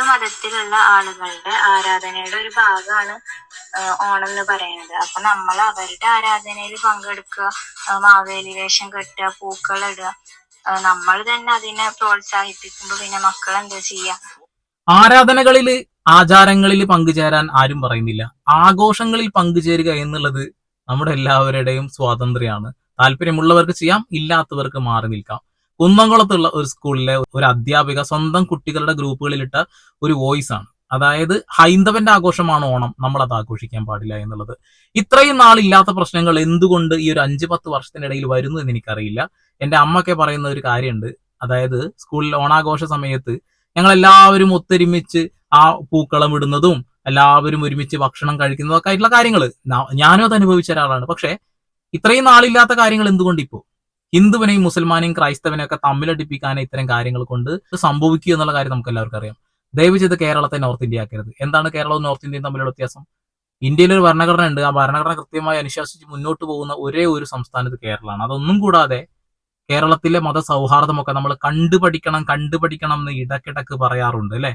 ഹിന്ദു മതത്തിലുള്ള ആളുകളുടെ ആരാധനയുടെ ഒരു ഭാഗമാണ് ഓണം എന്ന് പറയുന്നത്. അപ്പൊ നമ്മൾ അവരുടെ ആരാധനയിൽ പങ്കെടുക്കുക മാവേലി വേഷം കെട്ടുക പൂക്കളിടുക നമ്മൾ തന്നെ അതിനെ പ്രോത്സാഹിപ്പിക്കുമ്പോ പിന്നെ മക്കൾ എന്താ ചെയ്യാ? ആരാധനകളിൽ ആചാരങ്ങളിൽ പങ്കുചേരാൻ ആരും പറയുന്നില്ല. ആഘോഷങ്ങളിൽ പങ്കുചേരുക എന്നുള്ളത് നമ്മുടെ എല്ലാവരുടെയും സ്വാതന്ത്ര്യമാണ്. താല്പര്യമുള്ളവർക്ക് ചെയ്യാം ഇല്ലാത്തവർക്ക് മാറി നിൽക്കാം. കുന്നംകുളത്തുള്ള ഒരു സ്കൂളിലെ ഒരു അധ്യാപിക സ്വന്തം കുട്ടികളുടെ ഗ്രൂപ്പുകളിലിട്ട ഒരു വോയിസ് ആണ്. അതായത് ഹൈന്ദവന്റെ ആഘോഷമാണ് ഓണം. നമ്മൾ അത് ആഘോഷിക്കാൻ പാടില്ല എന്നുള്ളത്. ഇത്രയും നാളില്ലാത്ത പ്രശ്നങ്ങൾ എന്തുകൊണ്ട് ഈ ഒരു അഞ്ച് പത്ത് വർഷത്തിനിടയിൽ വരുന്നു എന്ന് എനിക്കറിയില്ല. എന്റെ അമ്മയൊക്കെ പറയുന്ന ഒരു കാര്യമുണ്ട്. അതായത് സ്കൂളിൽ ഓണാഘോഷ സമയത്ത് ഞങ്ങൾ എല്ലാവരും ഒത്തൊരുമിച്ച് ആ പൂക്കളം ഇടുന്നതും എല്ലാവരും ഒരുമിച്ച് ഭക്ഷണം കഴിക്കുന്നതൊക്കെ ആയിട്ടുള്ള കാര്യങ്ങൾ ഞാനും അത് അനുഭവിച്ച ഒരാളാണ്. പക്ഷെ ഇത്രയും നാളില്ലാത്ത കാര്യങ്ങൾ എന്തുകൊണ്ട് ഇപ്പോ ഹിന്ദുവിനെയും മുസൽമാനെയും ക്രൈസ്തവനെയും ഒക്കെ തമ്മിലടിപ്പിക്കാൻ ഇത്തരം കാര്യങ്ങൾ കൊണ്ട് സംഭവിക്കുക എന്നുള്ള കാര്യം നമുക്ക് എല്ലാവർക്കും അറിയാം. ദയവ് ചെയ്ത് കേരളത്തെ നോർത്ത് ഇന്ത്യ ആക്കരുത്. എന്താണ് കേരളവും നോർത്ത് ഇന്ത്യയും തമ്മിലുള്ള വ്യത്യാസം? ഇന്ത്യയിൽ ഒരു ഭരണഘടന ഉണ്ട്. ആ ഭരണഘടന കൃത്യമായി അനുശാസിച്ച് മുന്നോട്ട് പോകുന്ന ഒരേ ഒരു സംസ്ഥാനത്ത് കേരളമാണ്. അതൊന്നും കൂടാതെ കേരളത്തിലെ മത സൗഹാർദ്ദമൊക്കെ നമ്മൾ കണ്ടുപഠിക്കണം കണ്ടുപഠിക്കണം എന്ന് ഇടക്കിടക്ക് പറയാറുണ്ട് അല്ലെ?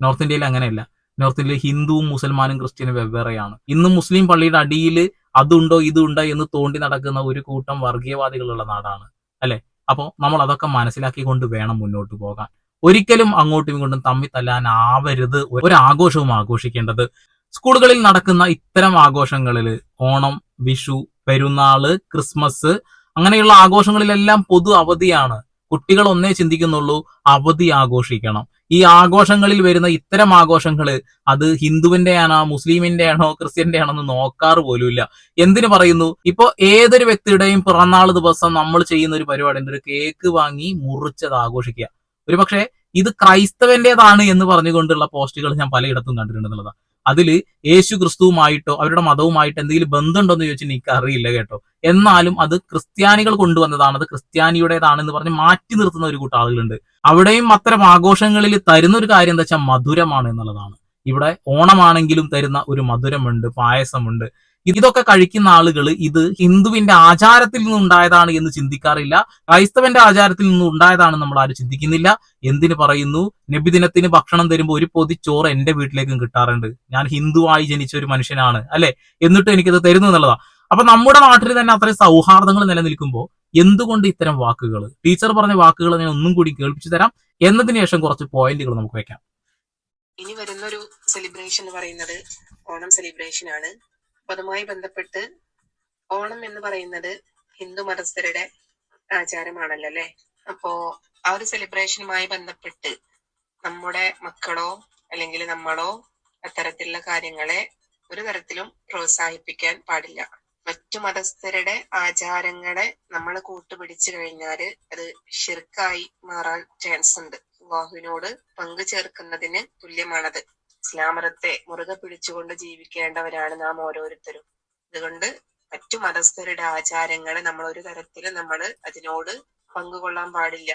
നോർത്ത് ഇന്ത്യയിൽ അങ്ങനെയല്ല. നോർത്ത് ഇന്ത്യയിൽ ഹിന്ദുവും മുസൽമാനും ക്രിസ്ത്യനും വെവ്വേറെയാണ്. ഇന്നും മുസ്ലിം പള്ളിയുടെ അടിയിൽ അതുണ്ടോ ഇതുണ്ടോ എന്ന് തോണ്ടി നടക്കുന്ന ഒരു കൂട്ടം വർഗീയവാദികളുള്ള നാടാണ്. അല്ലെ? അപ്പോൾ നമ്മൾ അതൊക്കെ മനസ്സിലാക്കിക്കൊണ്ട് വേണം മുന്നോട്ട് പോകാൻ. ഒരിക്കലും അങ്ങോട്ടും ഇങ്ങോട്ടും തമ്മിൽ തല്ലാനാവരുത് ഒരു ആഘോഷവും ആഘോഷിക്കേണ്ടത്. സ്കൂളുകളിൽ നടക്കുന്ന ഇത്തരം ആഘോഷങ്ങളിൽ ഓണം വിഷു പെരുന്നാൾ ക്രിസ്മസ് അങ്ങനെയുള്ള ആഘോഷങ്ങളിലെല്ലാം പൊതു അവധിയാണ്. കുട്ടികൾ ഒന്നേ ചിന്തിക്കുന്നുള്ളൂ അവധി ആഘോഷിക്കണം. ഈ ആഘോഷങ്ങളിൽ വരുന്ന ഇത്തരം ആഘോഷങ്ങൾ അത് ഹിന്ദുവിന്റെ ആണോ മുസ്ലിമിന്റെ ആണോ ക്രിസ്ത്യന്റെ ആണോ എന്ന് നോക്കാറ് പോലുമില്ല. എന്തിനു പറയുന്നു? ഇപ്പൊ ഏതൊരു വ്യക്തിയുടെയും പിറന്നാൾ ദിവസം നമ്മൾ ചെയ്യുന്ന ഒരു പരിപാടി ഒരു കേക്ക് വാങ്ങി മുറിച്ചത് ആഘോഷിക്കുക. ഒരു പക്ഷേ ഇത് ക്രൈസ്തവന്റേതാണ് എന്ന് പറഞ്ഞുകൊണ്ടുള്ള പോസ്റ്റുകൾ ഞാൻ പലയിടത്തും കണ്ടിട്ടുണ്ടെന്നുള്ളതാണ് അതിൽ യേശു ക്രിസ്തുവുമായിട്ടോ അവരുടെ മതവുമായിട്ടോ എന്തെങ്കിലും ബന്ധമുണ്ടോ എന്ന് ചോദിച്ചാൽ എനിക്ക് അറിയില്ല കേട്ടോ. എന്നാലും അത് ക്രിസ്ത്യാനികൾ കൊണ്ടുവന്നതാണ്. അത് ക്രിസ്ത്യാനിയുടേതാണെന്ന് പറഞ്ഞ് മാറ്റി നിർത്തുന്ന ഒരു കൂട്ടം ആളുകളുണ്ട് അവിടെയും അത്തരം ആഘോഷങ്ങളിൽ തരുന്ന ഒരു കാര്യം എന്താ വെച്ചാൽ മധുരമാണ് എന്നുള്ളതാണ്. ഇവിടെ ഓണമാണെങ്കിലും തരുന്ന ഒരു മധുരമുണ്ട് പായസമുണ്ട്. ഇതൊക്കെ കഴിക്കുന്ന ആളുകൾ ഇത് ഹിന്ദുവിന്റെ ആചാരത്തിൽ നിന്നുണ്ടായതാണ് എന്ന് ചിന്തിക്കാറില്ല. ക്രൈസ്തവന്റെ ആചാരത്തിൽ നിന്നും ഉണ്ടായതാണ് നമ്മൾ ആരും ചിന്തിക്കുന്നില്ല. എന്തിനു പറയുന്നു? നബിദിനത്തിന് ഭക്ഷണം തരുമ്പോൾ ഒരു പൊതി ചോറ് എന്റെ വീട്ടിലേക്കും കിട്ടാറുണ്ട്. ഞാൻ ഹിന്ദുവായി ജനിച്ച ഒരു മനുഷ്യനാണ് അല്ലെ? എന്നിട്ട് എനിക്കത് തരുന്നു എന്നുള്ളതാ. അപ്പൊ നമ്മുടെ നാട്ടിൽ തന്നെ അത്രയും സൗഹാർദ്ദങ്ങൾ നിലനിൽക്കുമ്പോൾ എന്തുകൊണ്ട് ഇത്തരം വാക്കുകൾ ടീച്ചർ പറഞ്ഞ വാക്കുകൾ ഞാൻ ഒന്നും കൂടി കേൾപ്പിച്ചു തരാം. എന്നതിന് ശേഷം കുറച്ച് പോയിന്റുകൾ നമുക്ക് വെക്കാം. ഇനി വരുന്നൊരു സെലിബ്രേഷൻ എന്ന് പറയുന്നത് ഓണം സെലിബ്രേഷൻ ആണ്. അതുമായി ബന്ധപ്പെട്ട് ഓണം എന്ന് പറയുന്നത് ഹിന്ദു മതസ്ഥരുടെ ആചാരമാണല്ലോ അല്ലെ? അപ്പോ ആ ഒരു സെലിബ്രേഷനുമായി ബന്ധപ്പെട്ട് നമ്മുടെ മക്കളോ അല്ലെങ്കിൽ നമ്മളോ അത്തരത്തിലുള്ള കാര്യങ്ങളെ ഒരു തരത്തിലും പ്രോത്സാഹിപ്പിക്കാൻ പാടില്ല. മറ്റു മതസ്ഥരുടെ ആചാരങ്ങളെ നമ്മൾ കൂട്ടുപിടിച്ചു കഴിഞ്ഞാൽ അത് ഷിർക്കായി മാറാൻ ചാൻസ് ഉണ്ട്. അള്ളാഹുവിനോട് പങ്കു ചേർക്കുന്നതിന് തുല്യമാണത്. ഇസ്ലാം മതത്തെ മുറുകെ പിടിച്ചുകൊണ്ട് ജീവിക്കേണ്ടവരാണ് നാം ഓരോരുത്തരും. അതുകൊണ്ട് മറ്റു മതസ്ഥരുടെ ആചാരങ്ങളെ നമ്മൾ ഒരു തരത്തിലും നമ്മൾ അതിനോട് പങ്കുകൊള്ളാൻ പാടില്ല.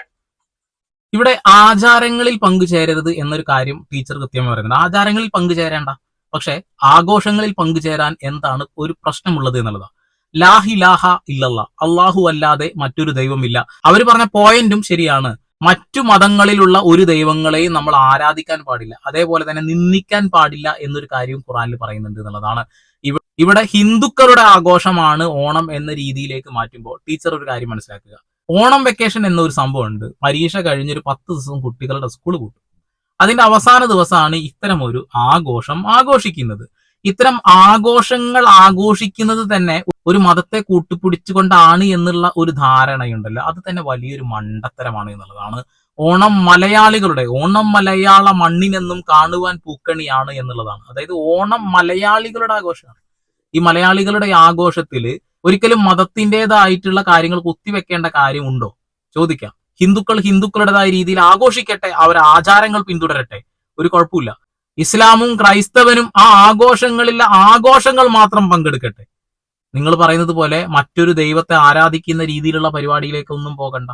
ഇവിടെ ആചാരങ്ങളിൽ പങ്കുചേരരുത് എന്നൊരു കാര്യം ടീച്ചർ കൃത്യമായി പറയുന്നത് ആചാരങ്ങളിൽ പങ്കുചേരേണ്ട. പക്ഷെ ആഘോഷങ്ങളിൽ പങ്കുചേരാൻ എന്താണ് ഒരു പ്രശ്നമുള്ളത് എന്നുള്ളതാണ് ലാഹി ലാഹ ഇല്ലല്ല. അള്ളാഹു അല്ലാതെ മറ്റൊരു ദൈവമില്ല. അവർ പറഞ്ഞ പോയിന്റും ശരിയാണ്. മറ്റു മതങ്ങളിലുള്ള ഒരു ദൈവങ്ങളെയും നമ്മൾ ആരാധിക്കാൻ പാടില്ല. അതേപോലെ തന്നെ നിന്ദിക്കാൻ പാടില്ല എന്നൊരു കാര്യവും ഖുറാനിൽ പറയുന്നുണ്ട് എന്നുള്ളതാണ്. ഇവിടെ ഹിന്ദുക്കളുടെ ആഘോഷമാണ് ഓണം എന്ന രീതിയിലേക്ക് മാറ്റുമ്പോൾ ടീച്ചർ ഒരു കാര്യം മനസ്സിലാക്കുക. ഓണം വെക്കേഷൻ എന്നൊരു സംഭവമുണ്ട്. പരീക്ഷ കഴിഞ്ഞൊരു പത്ത് ദിവസം കുട്ടികളുടെ സ്കൂൾ കൂട്ടും. അതിന്റെ അവസാന ദിവസമാണ് ഇത്തരം ഒരു ആഘോഷം ആഘോഷിക്കുന്നത്. ഇത്തരം ആഘോഷങ്ങൾ ആഘോഷിക്കുന്നത് തന്നെ ഒരു മതത്തെ കൂട്ടുപിടിച്ചുകൊണ്ടാണ് എന്നുള്ള ഒരു ധാരണയുണ്ടല്ലോ. അത് തന്നെ വലിയൊരു മണ്ടത്തരമാണ് എന്നുള്ളതാണ് ഓണം മലയാളികളുടെ ഓണം മലയാള മണ്ണിനെന്നും കാണുവാൻ പൂക്കണിയാണ് എന്നുള്ളതാണ്. അതായത് ഓണം മലയാളികളുടെ ആഘോഷമാണ്. ഈ മലയാളികളുടെ ആഘോഷത്തിൽ ഒരിക്കലും മതത്തിന്റെതായിട്ടുള്ള കാര്യങ്ങൾ കുത്തിവെക്കേണ്ട കാര്യമുണ്ടോ? ചോദിക്കാം. ഹിന്ദുക്കൾ ഹിന്ദുക്കളുടേതായ രീതിയിൽ ആഘോഷിക്കട്ടെ അവർ ആചാരങ്ങൾ പിന്തുടരട്ടെ. ഒരു കുഴപ്പമില്ല. ഇസ്ലാമും ക്രൈസ്തവനും ആ ആഘോഷങ്ങളിലെ ആഘോഷങ്ങൾ മാത്രം പങ്കെടുക്കട്ടെ. നിങ്ങൾ പറയുന്നത് പോലെ മറ്റൊരു ദൈവത്തെ ആരാധിക്കുന്ന രീതിയിലുള്ള പരിപാടിയിലേക്കൊന്നും പോകണ്ട.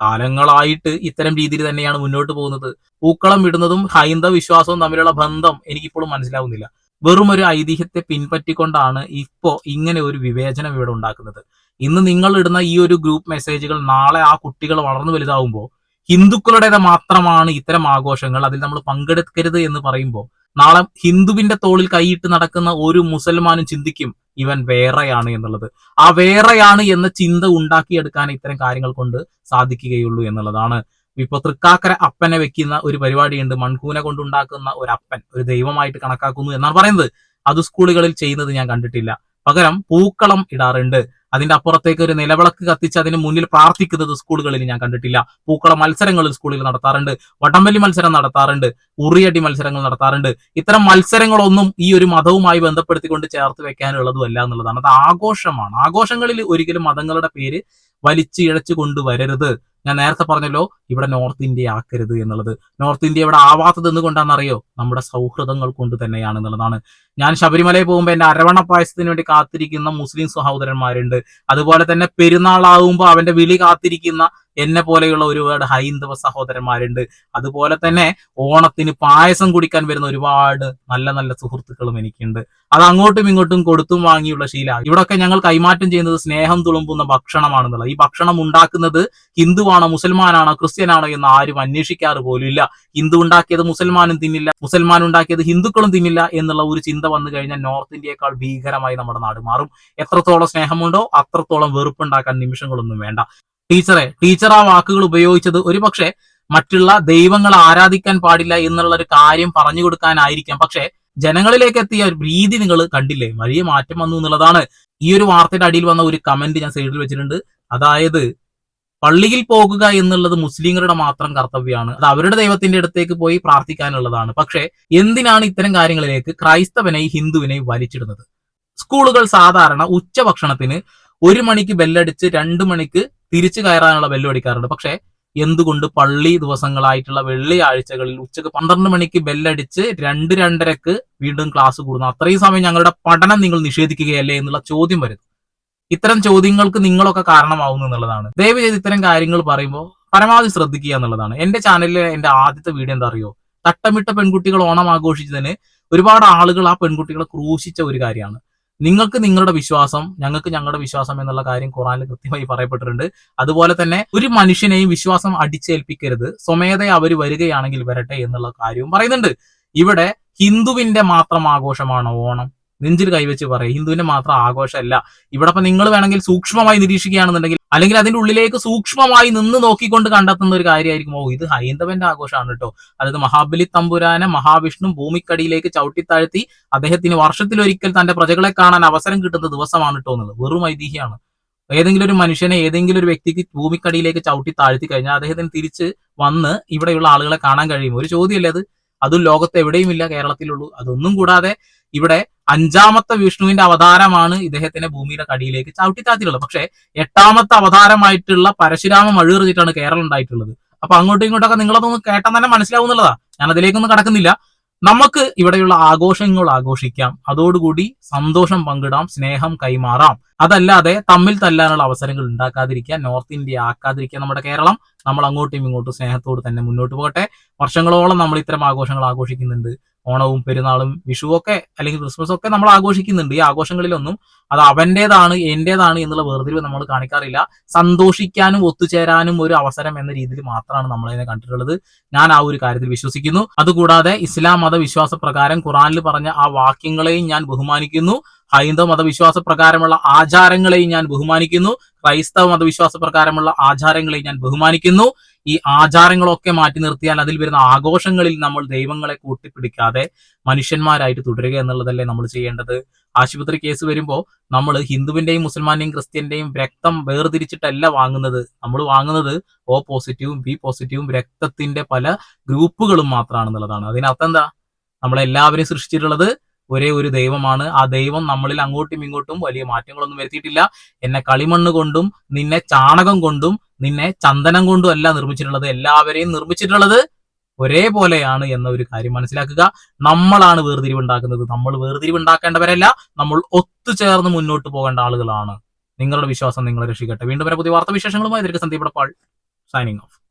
കാലങ്ങളായിട്ട് ഇത്തരം രീതിയിൽ തന്നെയാണ് മുന്നോട്ട് പോകുന്നത്. പൂക്കളം ഇടുന്നതും ഹൈന്ദവ വിശ്വാസവും തമ്മിലുള്ള ബന്ധം എനിക്കിപ്പോഴും മനസ്സിലാവുന്നില്ല. വെറും ഒരു ഐതിഹ്യത്തെ പിൻപറ്റിക്കൊണ്ടാണ് ഇപ്പോ ഇങ്ങനെ ഒരു വിവേചനം ഇവിടെ ഉണ്ടാക്കുന്നത്. ഇന്ന് നിങ്ങൾ ഇടുന്ന ഈ ഒരു ഗ്രൂപ്പ് മെസ്സേജുകൾ നാളെ ആ കുട്ടികൾ വളർന്നു വലുതാവുമ്പോൾ ഹിന്ദുക്കളുടേത് മാത്രമാണ് ഇത്തരം ആഘോഷങ്ങൾ. അതിൽ നമ്മൾ പങ്കെടുക്കരുത് എന്ന് പറയുമ്പോൾ നാളെ ഹിന്ദുവിന്റെ തോളിൽ കൈയിട്ട് നടക്കുന്ന ഒരു മുസൽമാനും ചിന്തിക്കും ഇവൻ വേറെയാണ് എന്നുള്ളത്. ആ വേറെയാണ് എന്ന ചിന്ത ഉണ്ടാക്കിയെടുക്കാൻ ഇത്തരം കാര്യങ്ങൾ കൊണ്ട് സാധിക്കുകയുള്ളൂ എന്നുള്ളതാണ്. ഇപ്പൊ തൃക്കാക്കര അപ്പനെ വെക്കുന്ന ഒരു പരിപാടിയുണ്ട്. മൺകൂന കൊണ്ടുണ്ടാക്കുന്ന ഒരു അപ്പൻ ഒരു ദൈവമായിട്ട് കണക്കാക്കുന്നു എന്നാണ് പറയുന്നത്. അത് സ്കൂളുകളിൽ ചെയ്യുന്നത് ഞാൻ കണ്ടിട്ടില്ല. പകരം പൂക്കളം ഇടാറുണ്ട്. അതിന്റെ അപ്പുറത്തേക്ക് ഒരു നിലവിളക്ക് കത്തിച്ച് അതിന് മുന്നിൽ പ്രാർത്ഥിക്കുന്നത് സ്കൂളുകളിൽ ഞാൻ കണ്ടിട്ടില്ല. പൂക്കള മത്സരങ്ങൾ സ്കൂളിൽ നടത്താറുണ്ട്. വടംവലി മത്സരം നടത്താറുണ്ട്. ഉറിയടി മത്സരങ്ങൾ നടത്താറുണ്ട്. ഇത്തരം മത്സരങ്ങളൊന്നും ഈ ഒരു മതവുമായി ബന്ധപ്പെടുത്തിക്കൊണ്ട് ചേർത്ത് വെക്കാനുള്ളതുമല്ല എന്നുള്ളതാണ്. അത് ആഘോഷമാണ്. ആഘോഷങ്ങളിൽ ഒരിക്കലും മതങ്ങളുടെ പേര് വലിച്ചു ഇഴച്ചു കൊണ്ടുവരരുത്. ഞാൻ നേരത്തെ പറഞ്ഞല്ലോ ഇവിടെ നോർത്ത് ഇന്ത്യ ആക്കരുത് എന്നുള്ളത്. നോർത്ത് ഇന്ത്യ ഇവിടെ ആവാത്തത് എന്തുകൊണ്ടാണെന്നറിയോ? നമ്മുടെ സൗഹൃദങ്ങൾ കൊണ്ട് തന്നെയാണ് എന്നുള്ളതാണ്. ഞാൻ ശബരിമലയിൽ പോകുമ്പോൾ എന്റെ അരവണ പായസത്തിന് വേണ്ടി കാത്തിരിക്കുന്ന മുസ്ലിം സഹോദരന്മാരുണ്ട്. അതുപോലെ തന്നെ പെരുന്നാളാവുമ്പോൾ അവന്റെ വിളി കാത്തിരിക്കുന്ന എന്നെ പോലെയുള്ള ഒരുപാട് ഹൈന്ദവ സഹോദരന്മാരുണ്ട്. അതുപോലെ തന്നെ ഓണത്തിന് പായസം കുടിക്കാൻ വരുന്ന ഒരുപാട് നല്ല നല്ല സുഹൃത്തുക്കളും എനിക്കുണ്ട്. അത് അങ്ങോട്ടും ഇങ്ങോട്ടും കൊടുത്തും വാങ്ങിയുള്ള ശീല ഇവിടൊക്കെ ഞങ്ങൾ കൈമാറ്റം ചെയ്യുന്നത് സ്നേഹം തുളുമ്പുന്ന ഭക്ഷണമാണെന്നുള്ളത്. ഈ ഭക്ഷണം ഉണ്ടാക്കുന്നത് ഹിന്ദുവാണോ മുസൽമാനാണോ ക്രിസ്ത്യനാണോ എന്ന് ആരും അന്വേഷിക്കാറ് പോലും ഇല്ല ഹിന്ദു ഉണ്ടാക്കിയത് മുസൽമാനും തിന്നില്ല മുസൽമാൻ ഉണ്ടാക്കിയത് ഹിന്ദുക്കളും തിന്നില്ല എന്നുള്ള ഒരു ചിന്ത വന്നു കഴിഞ്ഞാൽ നോർത്ത് ഇന്ത്യയേക്കാൾ ഭീകരമായി നമ്മുടെ നാട് മാറും. എത്രത്തോളം സ്നേഹമുണ്ടോ അത്രത്തോളം വെറുപ്പുണ്ടാക്കാൻ നിമിഷങ്ങളൊന്നും വേണ്ട. ടീച്ചറെ ടീച്ചർ ആ വാക്കുകൾ ഉപയോഗിച്ചത് ഒരുപക്ഷെ മറ്റുള്ള ദൈവങ്ങളെ ആരാധിക്കാൻ പാടില്ല എന്നുള്ള ഒരു കാര്യം പറഞ്ഞു കൊടുക്കാനായിരിക്കാം. പക്ഷെ ജനങ്ങളിലേക്ക് എത്തിയ ഒരു രീതി നിങ്ങൾ കണ്ടില്ലേ? വലിയ മാറ്റം വന്നു എന്നുള്ളതാണ്. ഈ ഒരു വാർത്തയുടെ അടിയിൽ വന്ന ഒരു കമന്റ് ഞാൻ സൈഡിൽ വെച്ചിട്ടുണ്ട്. അതായത് പള്ളിയിൽ പോകുക എന്നുള്ളത് മുസ്ലിങ്ങളുടെ മാത്രം കർത്തവ്യമാണ്. അത് അവരുടെ ദൈവത്തിന്റെ അടുത്തേക്ക് പോയി പ്രാർത്ഥിക്കാനുള്ളതാണ്. പക്ഷെ എന്തിനാണ് ഇത്തരം കാര്യങ്ങളിലേക്ക് ക്രൈസ്തവനെയും ഹിന്ദുവിനെയും വലിച്ചിടുന്നത്? സ്കൂളുകൾ സാധാരണ ഉച്ചഭക്ഷണത്തിന് ഒരു മണിക്ക് ബെല്ലടിച്ച് രണ്ട് മണിക്ക് തിരിച്ചു കയറാനുള്ള ബെല്ല് അടിക്കാറുണ്ട്. പക്ഷെ എന്തുകൊണ്ട് പള്ളി ദിവസങ്ങളായിട്ടുള്ള വെള്ളിയാഴ്ചകളിൽ ഉച്ചയ്ക്ക് പന്ത്രണ്ട് മണിക്ക് ബെല്ലടിച്ച് രണ്ട് രണ്ടരക്ക് വീണ്ടും ക്ലാസ് കൂടുന്നു. അത്രയും സമയം ഞങ്ങളുടെ പഠനം നിങ്ങൾ നിഷേധിക്കുകയല്ലേ എന്നുള്ള ചോദ്യം വരുന്നു. ഇത്തരം ചോദ്യങ്ങൾക്ക് നിങ്ങളൊക്കെ കാരണമാവുന്നു എന്നുള്ളതാണ്. ദയവ് ചെയ്ത് ഇത്തരം കാര്യങ്ങൾ പറയുമ്പോൾ പരമാവധി ശ്രദ്ധിക്കുക എന്നുള്ളതാണ്. എന്റെ ചാനലിലെ എന്റെ ആദ്യത്തെ വീഡിയോ എന്താ അറിയോ? തട്ടമിട്ട പെൺകുട്ടികൾ ഓണം ആഘോഷിച്ചതിന് ഒരുപാട് ആളുകൾ ആ പെൺകുട്ടികളെ ക്രൂശിച്ച ഒരു കാര്യമാണ്. നിങ്ങൾക്ക് നിങ്ങളുടെ വിശ്വാസം ഞങ്ങൾക്ക് ഞങ്ങളുടെ വിശ്വാസം എന്നുള്ള കാര്യം ഖുറാനിൽ കൃത്യമായി പറയപ്പെട്ടിട്ടുണ്ട്. അതുപോലെ തന്നെ ഒരു മനുഷ്യനെയും വിശ്വാസം അടിച്ചേൽപ്പിക്കരുത്. സ്വമേധ അവർ വരികയാണെങ്കിൽ വരട്ടെ എന്നുള്ള കാര്യവും പറയുന്നുണ്ട്. ഇവിടെ ഹിന്ദുവിന്റെ മാത്രം ആഘോഷമാണ് ഓണം? നെഞ്ചിൽ കൈവച്ച് പറയും. ഹിന്ദുവിന്റെ മാത്രം ആഘോഷമല്ല. ഇവിടെ ഇപ്പൊ നിങ്ങൾ വേണമെങ്കിൽ സൂക്ഷ്മമായി നിരീക്ഷിക്കുകയാണെന്നുണ്ടെങ്കിൽ അല്ലെങ്കിൽ അതിന്റെ ഉള്ളിലേക്ക് സൂക്ഷ്മമായി നിന്ന് നോക്കിക്കൊണ്ട് കണ്ടെത്തുന്ന ഒരു കാര്യമായിരിക്കും. ഓ ഇത് ഹൈന്ദവന്റെ ആഘോഷമാണ് കേട്ടോ. അതായത് മഹാബലി തമ്പുരാനെ മഹാവിഷ്ണു ഭൂമിക്കടിയിലേക്ക് ചവിട്ടിത്താഴ്ത്തി അദ്ദേഹത്തിന് വർഷത്തിലൊരിക്കൽ തന്റെ പ്രജകളെ കാണാൻ അവസരം കിട്ടുന്ന ദിവസമാണ് കേട്ടോ എന്നുള്ളത്. വെറും ഐതിഹ്യമാണ്. ഏതെങ്കിലും ഒരു മനുഷ്യനെ ഏതെങ്കിലും ഒരു വ്യക്തിക്ക് ഭൂമിക്കടിയിലേക്ക് ചവിട്ടി താഴ്ത്തി കഴിഞ്ഞാൽ അദ്ദേഹത്തിന് തിരിച്ച് വന്ന് ഇവിടെയുള്ള ആളുകളെ കാണാൻ കഴിയും. ഒരു ചോദ്യമല്ലേ അത്? അതും ലോകത്ത് എവിടെയുമില്ല കേരളത്തിലുള്ളൂ. അതൊന്നും കൂടാതെ ഇവിടെ അഞ്ചാമത്തെ വിഷ്ണുവിന്റെ അവതാരമാണ് ഇദ്ദേഹത്തിന്റെ ഭൂമിയുടെ കടിയിലേക്ക് ചവിട്ടിത്താത്തിയിട്ടുള്ളത്. പക്ഷെ എട്ടാമത്തെ അവതാരമായിട്ടുള്ള പരശുരാമ മഴുകറിഞ്ഞിട്ടാണ് കേരളം ഉണ്ടായിട്ടുള്ളത്. അപ്പൊ അങ്ങോട്ടും ഇങ്ങോട്ടൊക്കെ നിങ്ങളതൊന്ന് കേട്ടാൽ തന്നെ മനസ്സിലാവുന്നുള്ളതാ ഞാൻ അതിലേക്കൊന്നും കടക്കുന്നില്ല. നമുക്ക് ഇവിടെയുള്ള ആഘോഷങ്ങൾ ആഘോഷിക്കാം. അതോടുകൂടി സന്തോഷം പങ്കിടാം സ്നേഹം കൈമാറാം. അതല്ലാതെ തമ്മിൽ തല്ലാനുള്ള അവസരങ്ങൾ ഉണ്ടാക്കാതിരിക്കുക നോർത്ത് ഇന്ത്യ ആക്കാതിരിക്കുക നമ്മുടെ കേരളം. നമ്മൾ അങ്ങോട്ടും ഇങ്ങോട്ടും സ്നേഹത്തോട് തന്നെ മുന്നോട്ട് പോകട്ടെ. വർഷങ്ങളോളം നമ്മൾ ഇത്തരം ആഘോഷങ്ങൾ ആഘോഷിക്കുന്നുണ്ട്. ഓണവും പെരുന്നാളും വിഷുവൊക്കെ അല്ലെങ്കിൽ ക്രിസ്മസ് ഒക്കെ നമ്മൾ ആഘോഷിക്കുന്നുണ്ട്. ഈ ആഘോഷങ്ങളിലൊന്നും അത് അവന്റേതാണ് എന്റേതാണ് എന്നുള്ള വേർതിരിവ് നമ്മൾ കാണിക്കാറില്ല. സന്തോഷിക്കാനും ഒത്തുചേരാനും ഒരു അവസരം എന്ന രീതിയിൽ മാത്രമാണ് നമ്മളതിനെ കണ്ടിട്ടുള്ളത്. ഞാൻ ആ ഒരു കാര്യത്തിൽ വിശ്വസിക്കുന്നു. അതുകൂടാതെ ഇസ്ലാം മതവിശ്വാസ പ്രകാരം ഖുറാനിൽ പറഞ്ഞ ആ വാക്യങ്ങളെയും ഞാൻ ബഹുമാനിക്കുന്നു. ഹൈന്ദവ മതവിശ്വാസ പ്രകാരമുള്ള ആചാരങ്ങളെയും ഞാൻ ബഹുമാനിക്കുന്നു. ക്രൈസ്തവ മതവിശ്വാസ പ്രകാരമുള്ള ആചാരങ്ങളെയും ഞാൻ ബഹുമാനിക്കുന്നു. ഈ ആചാരങ്ങളൊക്കെ മാറ്റി നിർത്തിയാൽ അതിൽ വരുന്ന ആഘോഷങ്ങളിൽ നമ്മൾ ദൈവങ്ങളെ കൂട്ടിപ്പിടിക്കാതെ മനുഷ്യന്മാരായിട്ട് തുടരുക എന്നുള്ളതല്ലേ നമ്മൾ ചെയ്യേണ്ടത്. ആശുപത്രി കേസ് വരുമ്പോൾ നമ്മൾ ഹിന്ദുവിന്റെയും മുസൽമാന്റെയും ക്രിസ്ത്യന്റെയും രക്തം വേർതിരിച്ചിട്ടല്ല വാങ്ങുന്നത്. നമ്മൾ വാങ്ങുന്നത് ഓ പോസിറ്റീവും ബി പോസിറ്റീവും രക്തത്തിന്റെ പല ഗ്രൂപ്പുകളും മാത്രമാണെന്നുള്ളതാണ്. അതിനർത്ഥം എന്താ? നമ്മളെല്ലാവരെയും സൃഷ്ടിച്ചിട്ടുള്ളത് ഒരേ ഒരു ദൈവമാണ്. ആ ദൈവം നമ്മളിൽ അങ്ങോട്ടും ഇങ്ങോട്ടും വലിയ മാറ്റങ്ങളൊന്നും വരുത്തിയിട്ടില്ല. എന്നെ കളിമണ്ണ് കൊണ്ടും നിന്നെ ചാണകം കൊണ്ടും നിന്നെ ചന്ദനം കൊണ്ടും അല്ല നിർമ്മിച്ചിട്ടുള്ളത്. എല്ലാവരെയും നിർമ്മിച്ചിട്ടുള്ളത് ഒരേപോലെയാണ് എന്ന ഒരു കാര്യം മനസ്സിലാക്കുക. നമ്മളാണ് വേർതിരിവുണ്ടാക്കുന്നത്. നമ്മൾ വേർതിരിവുണ്ടാക്കേണ്ടവരല്ല. നമ്മൾ ഒത്തുചേർന്ന് മുന്നോട്ട് പോകേണ്ട ആളുകളാണ്. നിങ്ങളുടെ വിശ്വാസം നിങ്ങളെ രക്ഷിക്കട്ടെ. വീണ്ടും വരെ പുതിയ വാർത്താ വിശേഷങ്ങളുമായി സന്ദീപ് പാൾ സൈനിങ് ഓഫ്